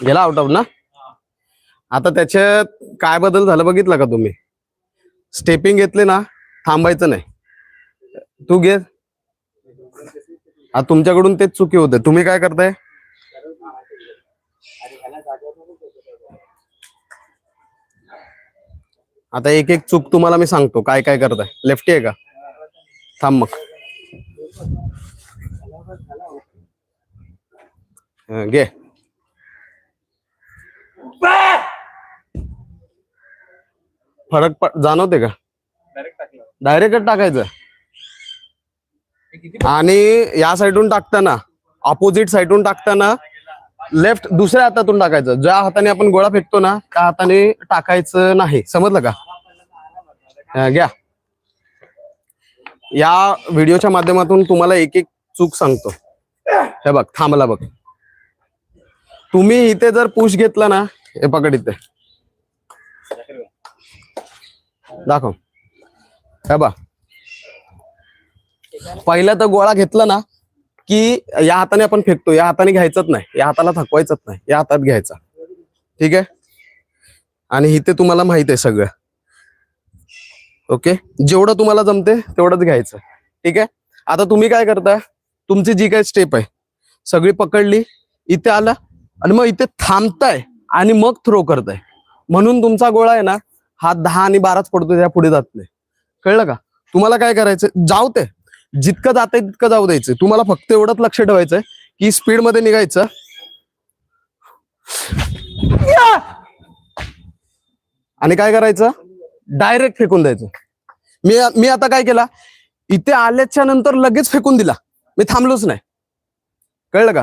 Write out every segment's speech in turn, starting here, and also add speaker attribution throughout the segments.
Speaker 1: गेला out of ना? आता त्याच्यात काय बदल झालं बघितलं का तुम्ही? स्टेपिंग घेतले ना थांबायचं नाही. तू घे. आता तुमच्याकडून तेच चुकी होते. तुम्ही काय करताय? आता एक एक चूक तुम्हाला मी सांगतो. काय काय करताय? लेफ्टी आहे का? थांब मग हं, घे फरक जाणवते का? डायरेक्टच टाकायचं. आणि या साईडून टाकताना ऑपोजिट साईडून टाकताना लेफ्ट दुसऱ्या हातातून टाकायचं. ज्या हाताने आपण गोळा फेकतो ना त्या हाताने टाकायचं नाही. समजलं का? घ्या. या व्हिडिओच्या माध्यमातून तुम्हाला एक एक चूक सांगतो. हे बघ थांबला बघ. तुम्ही इथे जर पुश घेतला ना हे पकड इथे. दाखव. हे बा पहिला तर गोळा घेतला ना की या हाताने आपण फेकतो. या हाताने घ्यायचंच नाही. या हाताला थकवायचंच नाही. या हातात घ्यायचा. ठीक आहे? आणि इथे तुम्हाला माहीत आहे सगळं. ओके? जेवढं तुम्हाला जमते तेवढंच घ्यायचं. ठीक आहे? आता तुम्ही काय करता तुमची जी काही स्टेप आहे सगळी पकडली. इथे आला. आणि मग इथे थांबताय आणि मग थ्रो करताय. म्हणून तुमचा गोळा आहे ना हा दहा आणि बाराच पडतो त्या पुढे जात नाही. कळलं का? तुम्हाला काय करायचं जाऊ ते जितकं जाते तितकं जाऊ द्यायचं तुम्हाला फक्त एवढंच लक्ष ठेवायचंय की स्पीडमध्ये निघायचं. आणि काय करायचं? डायरेक्ट फेकून द्यायचं. मी मी आता काय केला? इथे आल्याच्यानंतर लगेच फेकून दिला. मी थांबलोच नाही. कळलं का?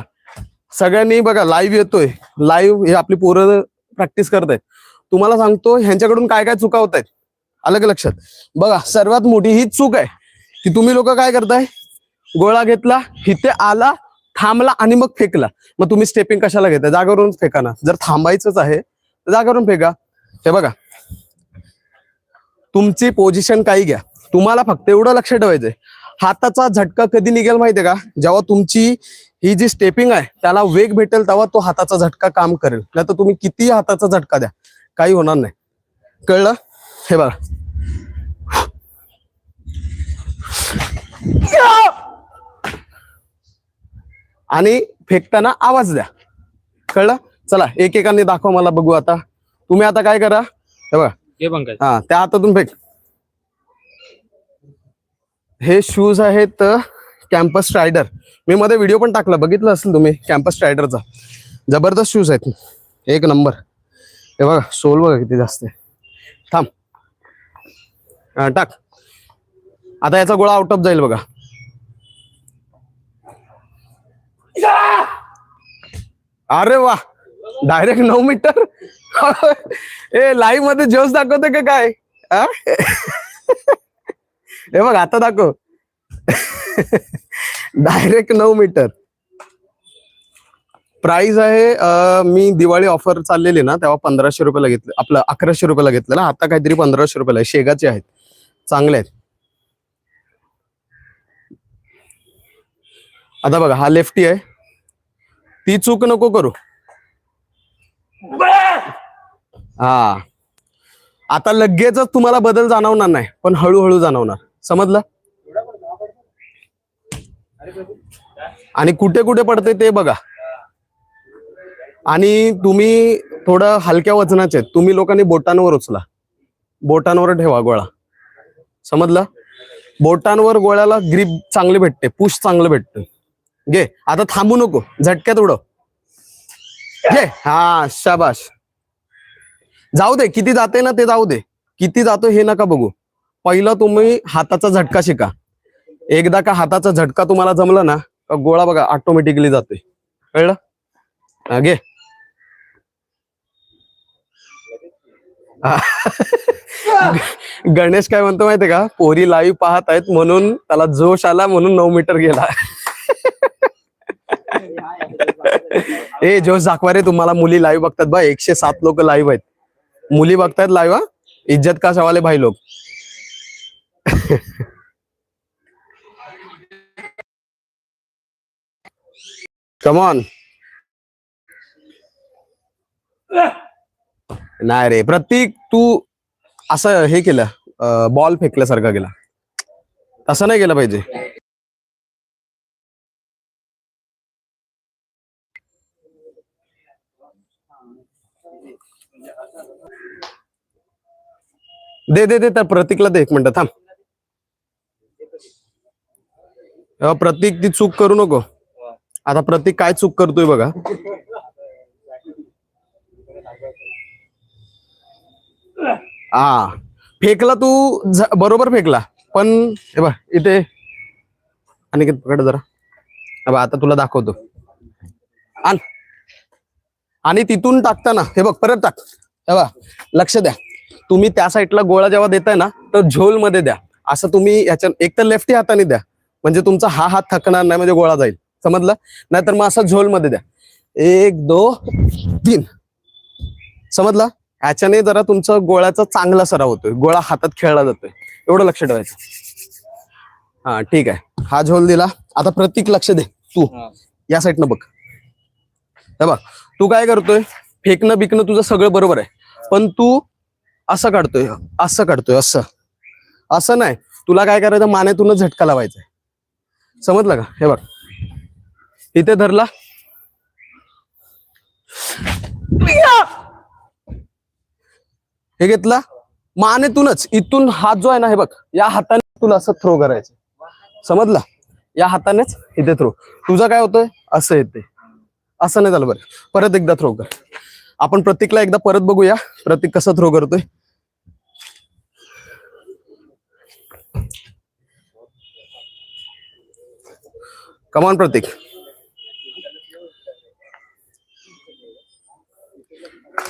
Speaker 1: सगळ्यांनी बघा लाईव्ह येतोय. लाईव्ह हे आपली पोरं प्रॅक्टिस करतायत. तुम्हाला सांगतो ह्यांच्याकडून काय काय चुका होत आहेत अलग लक्षात? बघा सर्वात मोठी ही चूक आहे की तुम्ही लोक काय करताय? गोळा घेतला इथे आला थांबला आणि मग फेकला. मग तुम्ही स्टेपिंग कशाला घेताय? जागेवरून फेका ना. जर थांबायचंच आहे तर जागेवरून फेका. हे बघा. तुमची पोझिशन काही घ्या. तुम्हाला फक्त एवढं लक्ष ठेवायचंय. हाताचा झटका कधी निघेल माहितीये का? जेव्हा तुमची ही जी स्टेपिंग आहे त्याला वेग भेटेल तेव्हा तो हाताचा झटका काम करेल. नाही तर तुम्ही किती हाताचा झटका द्या काही होणार नाही. कळलं? हे बघा. आणि फेकताना आवाज द्या. कळलं? चला एकेकाने दाखवा मला बघू आता. तुम्ही आता काय करा? हे बघा. हा त्या हातातून फेक. हे शूज आहेत कॅम्पस स्ट्रायडर मी मध्ये व्हिडिओ पण टाकला बघितलं असेल तुम्ही कॅम्पस स्ट्रायडरचा जबरदस्त शूज आहेत. एक नंबर हे बघा सोल बघा किती जास्त आहे. थांब. हा, टाक. आता याचा गोळा आउट ऑफ जाईल बघा. अरे वा! डायरेक्ट नऊ मीटर ए लाईव्हमध्ये जोश दाखवते का काय? हे बघ आता दाखव. डायरेक्ट नऊ मीटर प्राइस आहे मी दिवाळी ऑफर चाललेली ना तेव्हा पंधराशे रुपयाला घेतलं आपलं अकराशे रुपयाला घेतलेलं आता काहीतरी पंधराशे रुपयाला आहे. शेगाचे आहेत. चांगले आहेत. आता बघा हा लेफ्टी आहे. ती चूक नको करू. हा. आता लगेचच तुम्हाला बदल जाणवणार नाही पण हळूहळू जाणवणार. समजलं? आणि कुठे कुठे पडते ते बघा. आणि तुम्ही थोडं हलक्या वजनाचे आहेत. तुम्ही लोकांनी बोटांवर उचला. बोटांवर ठेवा गोळा. समजलं? बोटांवर गोळ्याला ग्रीप चांगली भेटते पुश चांगलं भेटतं. घे आता थांबू नको. झटक्यात उडव. घे. हा शाबाश जाऊ दे किती जाते ना ते जाऊ दे. किती जातो हे नका बघू. पहिलं तुम्ही हाताचा झटका शिका. एकदा का हाताचा झटका तुम्हाला जमला ना का गोळा बघा ऑटोमॅटिकली जातोय. कळलं? घे. गणेश काय म्हणतो माहितीये का? पोरी लाईव्ह पाहत आहेत म्हणून त्याला जोश आला म्हणून नऊ मीटर गेला. ए जोश दाखवा रे तुम्हाला. मुली लाईव्ह बघतात बा. एकशे सात लोक लाईव्ह आहेत. मुली बघतायत लाईव्ह इज्जत का सवाले भाई लोक? कमॉन नाही रे प्रतीक तू असं हे केलं बॉल फेकल्यासारखा केला. तसं नाही केलं पाहिजे. दे दे दे तर प्रतीकला दे एक मिनिट थांब. प्रतीक ती चूक करू नको. आता प्रतीक काय चूक करतोय बघा. हा फेकला तू बरोबर फेकला. पण हे बघ इथे. आणि पकड जरा. आता तुला दाखवतो. आण. आणि तिथून टाकताना हे बघ परत टाक. हे बघ लक्ष द्या. तुम्ही त्या साईडला गोळा जेव्हा देताय ना तर झोलमध्ये द्या. असं तुम्ही याच्या एक तर लेफ्टी हाताने द्या. म्हणजे तुमचा हा हात थकणार नाही म्हणजे गोळा जाईल. समजलं? नाहीतर मग असं झोलमध्ये द्या. एक दो तीन. समजलं? ह्याच्याने जरा तुमचा गोळ्याचा चांगला सराव होतोय. गोळा हातात खेळला जातोय. एवढं लक्ष ठेवायचं. हा ठीक आहे. हा झोल दिला. आता प्रतीक लक्ष दे. तू. या साईडनं बघ. हे बघ. तू काय करतोय? फेकणं बिकणं तुझं सगळं बरोबर आहे. पण तू असं काढतोय. असं काढतोय. असं. असं नाही. तुला काय करायचं? मानेतूनच झटका लावायचा समजलं का? हे बघ. इथे धरला. हे घेतला. मानेतूनच इथून हात जो आहे ना हे बघ या हाताने तुला असं थ्रो करायचं समजला? या हातानेच इथे थ्रो तुझा काय होतंय? असं येते असं नाही झालं बरं. परत एकदा थ्रो कर. आपण प्रतीकला एकदा परत बघूया. प्रतीक कसं थ्रो करतोय? कमान प्रतीक.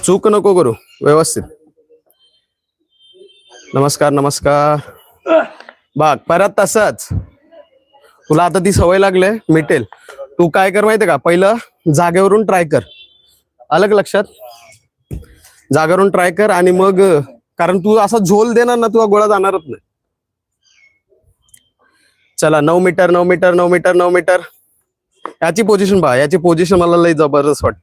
Speaker 1: चूक नको करू व्यवस्थित. नमस्कार नमस्कार. बघ परत तसंच. तुला आता ती सवय लागले मिटेल. तू काय कर माहितीये का? पहिलं जागेवरून ट्राय कर. अलग लक्षात? जागेवरून ट्राय कर आणि मग कारण तू असा झोल देणार ना तुला गोळा जाणारच नाही. चला नऊ मीटर नऊ मीटर नऊ मीटर नऊ मीटर. याची पोझिशन पहा याची पोझिशन मला लई जबरदस्त वाट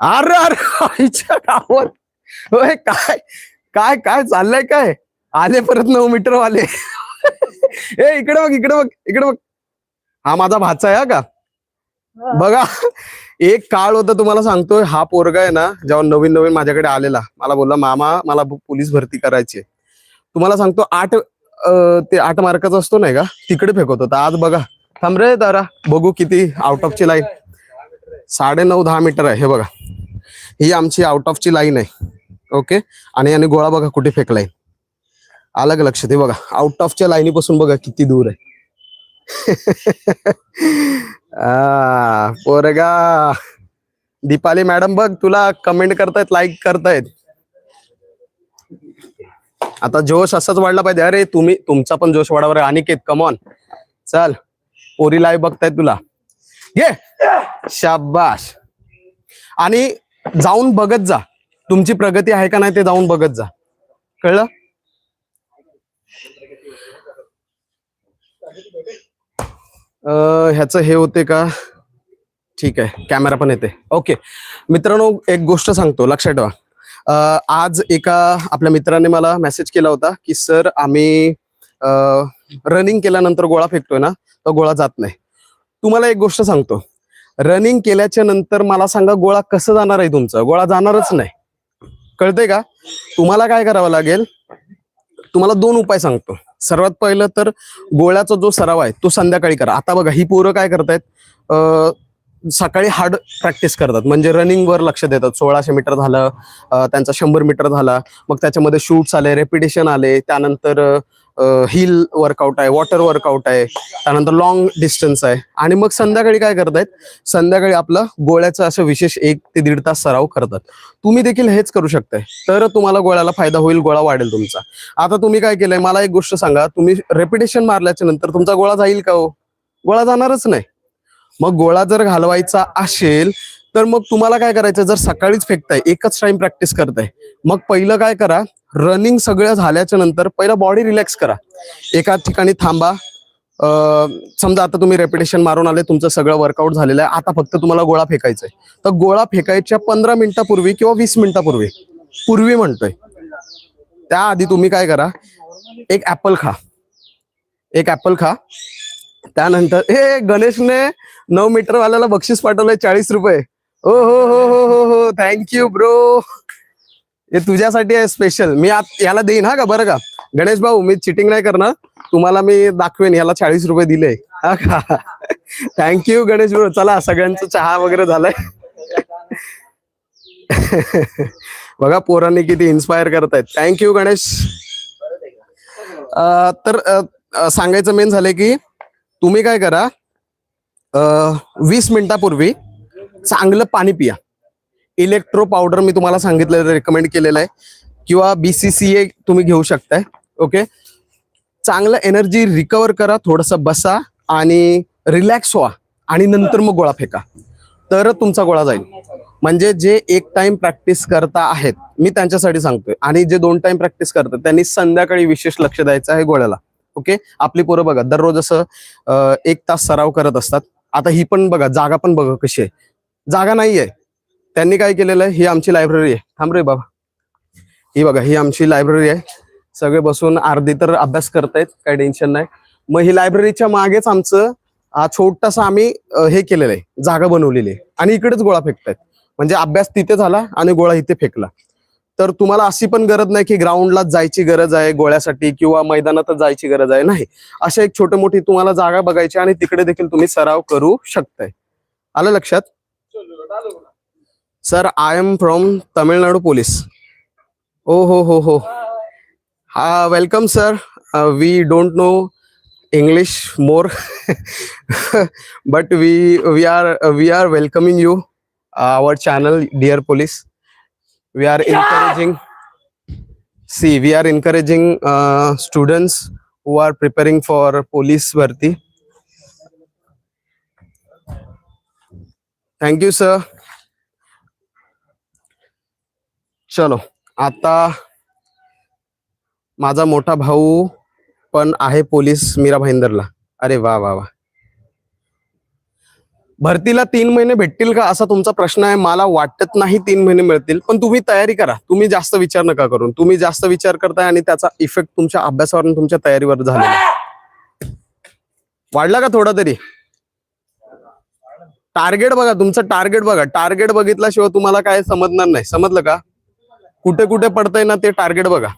Speaker 1: अरे अरे गावात काय काय काय चाललंय काय? आले परत नऊ मीटर वाले ए इकडे बघ इकडे बघ इकडे बघ. हा माझा भाचा आहे हा का? बघा एक काळ होता तुम्हाला सांगतोय हा पोरगा आहे ना जेव्हा नवीन नवीन माझ्याकडे आलेला. मला बोलला मामा मला पोलीस भरती करायची आहे." तुम्हाला सांगतो आठ ते आठ मार्काचा असतो नाही का? तिकडे फेकत होता आज बघा. थांब रे दारा. बघू किती आउट ऑफची लाईन साडे नऊ दहा मीटर आहे. हे बघा. ही आमची आउट ऑफची लाईन आहे. ओके आणि याने गोळा बघा कुठे फेकलाय. अलग लक्ष? ते बघा. आउट ऑफच्या लाईनीपासून बघा किती दूर आहे. पोरगा. दीपाली मॅडम बघ तुला कमेंट करतायत लाईक करतायत. आता जोश असाच वाढला पाहिजे. अरे तुम्ही तुमचा पण जोश वाढावर आहे अनिकेत कमॉन चल पोरी लाईव्ह बघतायत तुला. घे शाबाश आणि जाऊन बघत जा. तुमची प्रगती आहे का नाही ते जाऊन बघत जा. कळलं? ह्याचं हे होते का? ठीक आहे कॅमेरा पण येते. ओके. मित्रांनो एक गोष्ट सांगतो लक्षात ठेवा. आज एका आपल्या मित्राने मला मेसेज केला होता की सर आम्ही रनिंग केल्यानंतर गोळा फेकतोय ना तो गोळा जात नाही. तुम्हाला एक गोष्ट सांगतो. रनिंग केल्याच्यानंतर मला सांगा गोळा कसं जाणार आहे तुमचा? गोळा जाणारच नाही. कळतंय का? तुम्हाला काय करावं लागेल? तुम्हाला दोन उपाय सांगतो. सर्वात पहिलं तर गोळ्याचा जो सराव आहे तो संध्याकाळी करा. आता बघा ही पोरं काय करतायत? सकाळी हार्ड प्रॅक्टिस करतात. म्हणजे रनिंगवर लक्ष देतात. सोळाशे मीटर झालं त्यांचा शंभर मीटर झाला. मग त्याच्यामध्ये शूट्स आले रेपिटेशन आले. त्यानंतर हिल वर्कआउट आहे वॉटर वर्कआउट आहे. त्यानंतर लॉंग डिस्टन्स आहे. आणि मग संध्याकाळी काय करतायत? संध्याकाळी आपलं गोळ्याचं असं विशेष एक ते दीड तास सराव करतात. तुम्ही देखील हेच करू शकताय. तर तुम्हाला गोळ्याला फायदा होईल गोळा वाढेल तुमचा. आता तुम्ही काय केलंय? मला एक गोष्ट सांगा. तुम्ही रेपिटेशन मारल्याच्या नंतर तुमचा गोळा जाईल का हो? गोळा जाणारच नाही. मग गोळा जर घालवायचा असेल तर मग तुम्हाला काय करायचं? जर सकाळीच फेकताय एकच टाइम प्रॅक्टिस करताय मग पहिलं काय करा? रनिंग सगळं झाल्याच्यानंतर पहिला बॉडी रिलॅक्स करा. एका ठिकाणी थांबा. समजा आता तुम्ही रेपिटेशन मारून आले तुमचं सगळं वर्कआउट झालेलं आहे आता फक्त तुम्हाला गोळा फेकायचा आहे तर गोळा फेकायच्या पंधरा मिनिटापूर्वी किंवा वीस मिनिटापूर्वी पूर्वी म्हणतोय. त्याआधी तुम्ही काय करा? एक ऍपल खा. एक ऍपल खा. त्यानंतर हे गणेशने नऊ मीटर वाल्याला बक्षीस पाठवलंय चाळीस रुपये. ओ हो हो हो हो हो. हो. थँक्यू ब्रो हे तुझ्यासाठी आहे स्पेशल मी आत याला देईन हा का? बरं का? गणेश भाऊ मी चिटिंग नाही करणार. तुम्हाला मी दाखवेन याला चाळीस रुपये दिले. हा का? थँक्यू गणेश ब्रो चला सगळ्यांचं चहा वगैरे झालाय. बघा पोरांनी किती इन्स्पायर करत आहेत थँक्यू गणेश. तर सांगायचं मेन झालंय की तुम्ही काय करा वीस मिनिटापूर्वी चांगलं पाणी पिया. इलेक्ट्रो पावडर मी तुम्हाला सांगितलं रेकमेंड केलेलं आहे. किंवा बीसीसीए तुम्ही घेऊ शकताय ओके? चांगलं एनर्जी रिकवर करा थोडंसं बसा आणि रिलॅक्स व्हा आणि नंतर मग गोळा फेका. तर तुमचा गोळा जाईल. म्हणजे जे एक टाइम प्रॅक्टिस करता आहेत मी त्यांच्यासाठी सांगतोय. आणि जे दोन टाइम प्रॅक्टिस करतात त्यांनी संध्याकाळी विशेष लक्ष द्यायचं आहे गोळ्याला. ओके? आपली पोरं बघा दररोज असं एक तास सराव करत असतात. आता ही पण बघा जागा पण बघा कशी आहे. जागा नाहीये. त्यांनी काय केलेलं आहे? ही आमची लायब्ररी आहे. थांब रे बाबा. ही बघा ही आमची लायब्ररी आहे. सगळे बसून अर्धी तर अभ्यास करतायत काही टेन्शन नाही. मग ही लायब्ररीच्या मागेच आमचं हा छोटासा आम्ही हे केलेलं आहे. जागा बनवलेली आहे. आणि इकडेच गोळा फेकतायत. म्हणजे अभ्यास तिथे झाला आणि गोळा इथे फेकला. तर तुम्हाला अशी पण गरज नाही की ग्राउंडला जायची गरज आहे गोळ्यासाठी किंवा मैदानातच जायची गरज आहे. नाही. अशा एक छोटी मोठी तुम्हाला जागा बघायची आणि तिकडे देखील तुम्ही सराव करू शकताय. आलं लक्षात? Sir I am from Tamil Nadu police ओ हो हो हो. हा welcome sir we don't know English more but we we are we are welcoming you our channel dear police we are encouraging see we are encouraging uh, students who are preparing for police varti thank you sir चलो आता माझा मोठा भाऊ पण आहे police Mira भाईंदरला अरे वा वा वा भरतीला तीन महिने भेटतील का असा तुमचा प्रश्न आहे? मला वाटत नाही तीन महिने मिळतील पण तुम्ही तयारी करा. तुम्ही जास्त विचार नका करून. तुम्ही जास्त विचार करताय आणि त्याचा इफेक्ट तुमच्या अभ्यासावर तुमच्या तयारीवर झालेला वाढला का थोडा तरी? टार्गेट बघा तुमचं टार्गेट बघा. टार्गेट बघितल्याशिवाय तुम्हाला काय समजणार नाही. समजलं का? कुठे कुठे पडतंय ना ते टार्गेट बघा.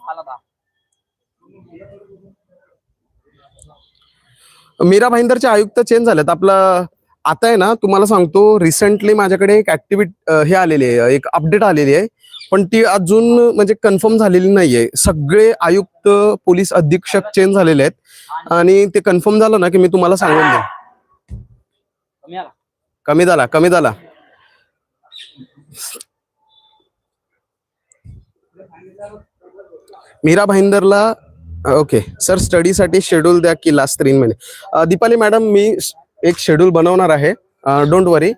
Speaker 1: मीरा भाईंदरचे आयुक्त चेंज झालेत. आपलं आता आहे ना तुम्हाला सांगतो रिसेंटली माझ्याकडे एक ऍक्टिव्हिटी हे आलेली आहे एक अपडेट आलेली आहे. पण ती अजून म्हणजे कन्फर्म झालेली नाहीये. सगळे आयुक्त पोलीस अधीक्षक चेंज झालेले आहेत. आणि ते कन्फर्म झालं ना की मी तुम्हाला सांगून देईन. कमी झाला कमी झाला. मीरा भाईंदरला ओके सर स्टडीसाठी शेड्यूल द्या की लास्ट तीन महिने दीपाली मॅडम मी एक शेड्यूल बनवणार आहे. डोंट वरी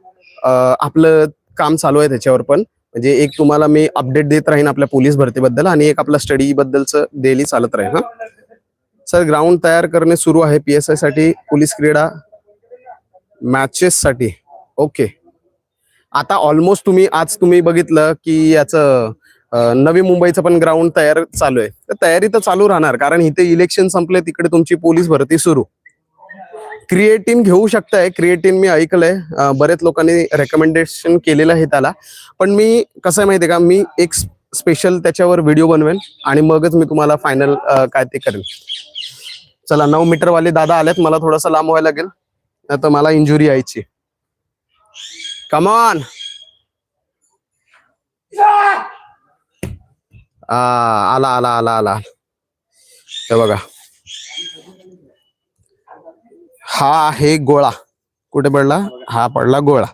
Speaker 1: आपलं काम चालू आहे त्याच्यावर पण. म्हणजे एक तुम्हाला मी अपडेट देत राहीन आपल्या पोलीस भरतीबद्दल आणि एक आपल्या स्टडी बद्दलचं डेली चालत राहील हा. सर ग्राउंड तयार करणे सुरू आहे पी एस आयसाठी पोलीस क्रीडा मॅचेस साठी. ओके आता ऑलमोस्ट तुम्ही आज तुम्ही बघितलं की याचं नवी मुंबईचं पण ग्राउंड तयार चालू आहे. तर तयारी तर चालू राहणार कारण इथे इलेक्शन संपले तिकडे तुमची पोलीस भरती सुरू. क्रिएटिन घेऊ शकताय. क्रिएटिन मी ऐकलंय. बरेच लोकांनी रेकमेंडेशन केलेलं आहे त्याला. पण मी कसं आहे माहितीये का? मी एक स्पेशल त्याच्यावर व्हिडिओ बनवेल आणि मगच मी तुम्हाला फायनल काय ते करेन चला नऊ मीटर वाले दादा आलेत. मला थोडासा लांब व्हायला लागेल. नाही तर मला इंजुरी यायची. कमान आला आला आला आला. हे बघा. हा आहे गोळा. कुठे पडला? हा पडला गोळा.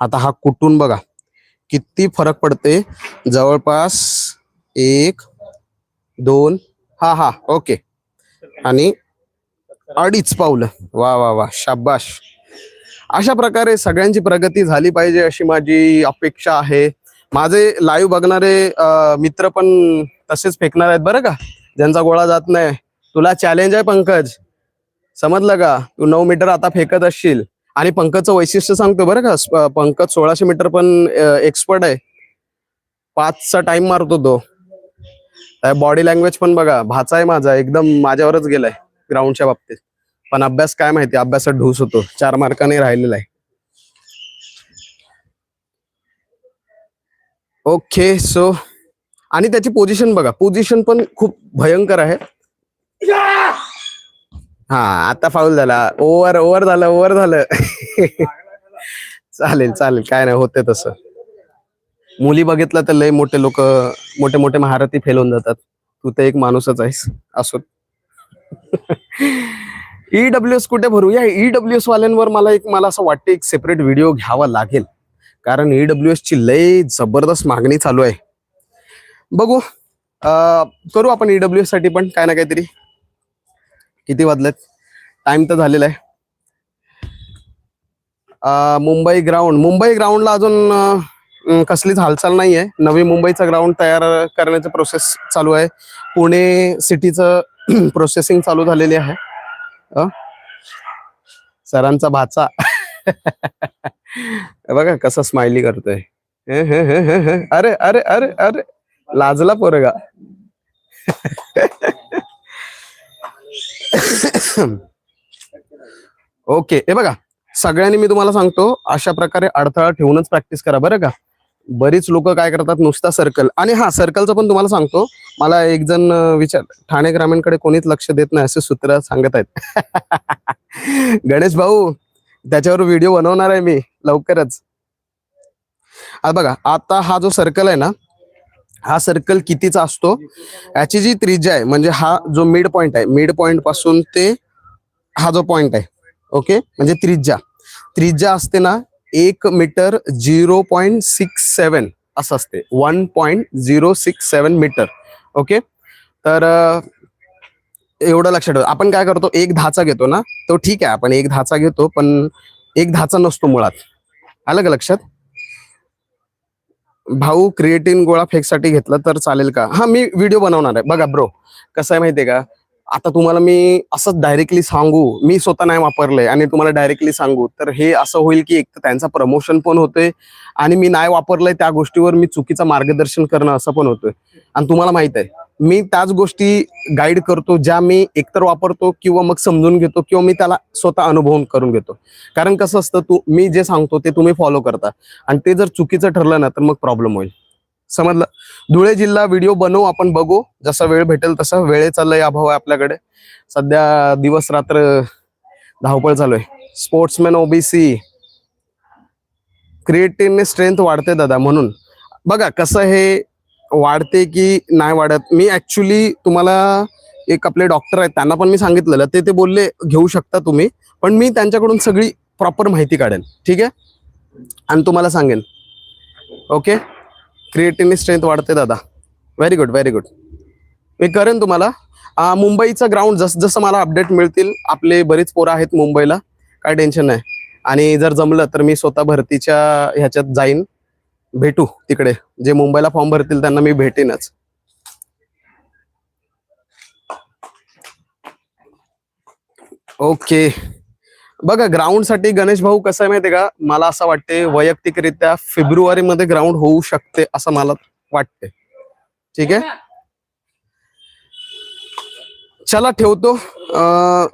Speaker 1: आता हा कुठून बघा. किती फरक पडते? जवळपास एक दोन हा हा ओके. आणि अडीच पावलं. वा वा वा शाबाश. अशा प्रकारे सगळ्यांची प्रगती झाली पाहिजे अशी माझी अपेक्षा आहे. माझे लाईव्ह बघणारे मित्र पण तसेच फेकणार आहेत बरं का? ज्यांचा गोळा जात नाही. तुला चॅलेंज आहे पंकज. समजलं का? तू नऊ मीटर आता फेकत असशील. आणि पंकजचं वैशिष्ट्य सांगतो बरं का पंकज सोळाशे मीटर पण एक्सपर्ट आहे. पाचचा टाइम मारतो तो. बॉडी लँग्वेज पण बघा भाचा आहे माझा एकदम माझ्यावरच गेलाय ग्राउंडच्या बाबतीत. पण अभ्यास काय माहिती अभ्यासात ढूस होतो. चार मार्काने राहिलेला आहे. ओके सो आणि त्याची पोझिशन बघा. पोझिशन पण खूप भयंकर आहे. हा आता फाऊल झाला. ओव्हर ओव्हर झालं ओव्हर झालं. चालेल चालेल. काय नाही होते तसं. मुली बघितलं तर लय मोठे लोक मोठे मोठे महारथी फेल होऊन जातात. तू तर एक माणूसच आहेस असो. ईडब्ल्यू एस कुठे भरू? या ईडब्ल्यू एस वाल्यांवर मला एक मला असं वाटतं एक सेपरेट व्हिडिओ घ्यावा लागेल. कारण ईडब्ल्यू एस ची लय जबरदस्त मागणी चालू आहे. बघू करू आपण ईडब्ल्यू एससाठी पण काय ना काहीतरी? किती वाजलेत? टाइम तर झालेला आहे. मुंबई ग्राउंड मुंबई ग्राउंडला अजून कसलीच हालचाल नाहीये. नवी मुंबईचा ग्राउंड तयार करण्याचं प्रोसेस चालू आहे. पुणे सिटीचं प्रोसेसिंग चालू झालेली आहे. सरांचा भाचा. बघा कसं स्माइली करतोय. अरे अरे अरे अरे. लाजला पोरगा. ओके हे बघा. सगळ्यांनी मी तुम्हाला सांगतो अशा प्रकारे अडथळा ठेवूनच प्रॅक्टिस करा बरं का. बरीच लोक काय करतात नुसता सर्कल आणि हा सर्कलचं पण तुम्हाला सांगतो मला एक जण विचार ठाणे ग्रामीणकडे कोणीच लक्ष देत नाही असे सूत्र सांगत आहेत. गणेश भाऊ त्याच्यावर व्हिडिओ बनवणार आहे मी लवकरच. आता बघा आता हा जो सर्कल आहे ना हा सर्कल कितीचा असतो? याची जी त्रिज्या आहे म्हणजे हा जो मिड पॉइंट आहे मिड पॉइंटपासून ते हा जो पॉइंट आहे ओके म्हणजे त्रिज्या. त्रिज्या असते ना एक metre zero point six seven असं असते. One point zero six seven metre okay तर एवढं लक्षात ठेवा. आपण काय करतो एक धाचा घेतो ना तो ठीक आहे आपण एक धाचा घेतो पण एक धाचा नसतो मुळात. आलं का लक्षात? भाऊ क्रिएटिन गोळा फेकसाठी घेतला तर चालेल का? हा मी व्हिडिओ बनवणार आहे. बघा ब्रो कसं आहे माहितीये का? आता तुम्हाला मी असंच डायरेक्टली सांगू मी स्वतः नाही वापरलंय आणि तुम्हाला डायरेक्टली सांगू तर हे असं होईल की एक तर त्यांचा प्रमोशन पण होतोय आणि मी नाही वापरलंय त्या गोष्टीवर मी चुकीचं मार्गदर्शन करणं असं पण होतोय. आणि तुम्हाला माहीत आहे मी त्याच गोष्टी गाईड करतो ज्या मी एकतर वापरतो किंवा मग समजून घेतो किंवा मी त्याला स्वतः अनुभवून करून घेतो. कारण कसं असतं तू मी जे सांगतो ते तुम्ही फॉलो करता. आणि ते जर चुकीचं ठरलं ना तर मग प्रॉब्लेम होईल. समजलं? धुळे जिल्हा व्हिडिओ बनवू आपण बघू. जसा वेळ भेटेल तसा. वेळेचा लय अभाव आहे आपल्याकडे. सध्या दिवस रात्र धावपळ चालू आहे स्पोर्ट्समॅन ओबीसी क्रिएटिव्हने स्ट्रेंथ वाढते दादा म्हणून. बघा कसं हे वाढते की नाही वाढत? मी ऍक्च्युली तुम्हाला एक आपले डॉक्टर आहेत त्यांना पण मी सांगितलेलं ते ते बोलले घेऊ शकता तुम्ही पण मी त्यांच्याकडून सगळी प्रॉपर माहिती काढेन. ठीक आहे? आणि तुम्हाला सांगेन. ओके क्रिएटिव्हनी स्ट्रेंथ वाढते दादा. व्हेरी गुड व्हेरी गुड मी करेन तुम्हाला. मुंबईचं ग्राउंड जस जसं मला अपडेट मिळतील आपले बरीच पोरं आहेत मुंबईला काय टेन्शन नाही. आणि जर जमलं तर मी स्वतः भरतीच्या ह्याच्यात जाईन. भेटू तिकडे. जे मुंबईला फॉर्म भरतील त्यांना मी भेटेनच. ओके बघा ग्राउंडसाठी गणेश भाऊ कसं आहे माहितीये का? मला असं वाटते वैयक्तिकरित्या फेब्रुवारी मध्ये ग्राउंड होऊ शकते असं मला वाटते ठीक आहे? चला ठेवतो.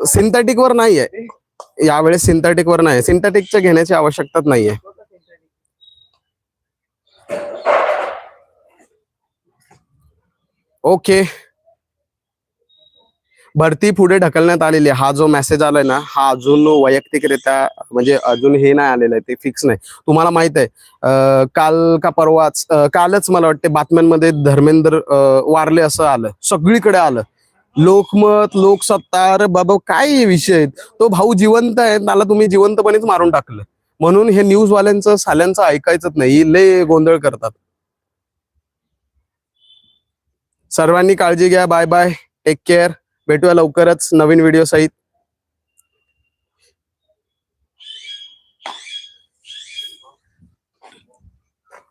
Speaker 1: सिंथेटिक वर नाहीये. यावेळेस सिंथेटिक वर नाही सिंथेटिकच्या घेण्याची आवश्यकताच नाहीये. ओके भरती पुढे ढकलण्यात आलेली आहे. हा जो मेसेज आलाय ना हा अजून वैयक्तिकरित्या म्हणजे अजून हे नाही आलेलं आहे ते फिक्स नाही. तुम्हाला माहीत आहे काल का परवाच कालच मला वाटते बातम्यांमध्ये धर्मेंद्र वारले असं आलं. सगळीकडे आलं. लोकमत लोकसत्ता बाबा काय विषय आहेत? तो भाऊ जिवंत आहे त्याला तुम्ही जिवंतपणेच मारून टाकलं. म्हणून हे न्यूज वाल्यांचं साल्यांचं ऐकायचंच नाही. लय गोंधळ करतात. सर्वांनी काळजी घ्या. बाय बाय टेक केअर भेटूया लवकरच नवीन व्हिडिओ सहित.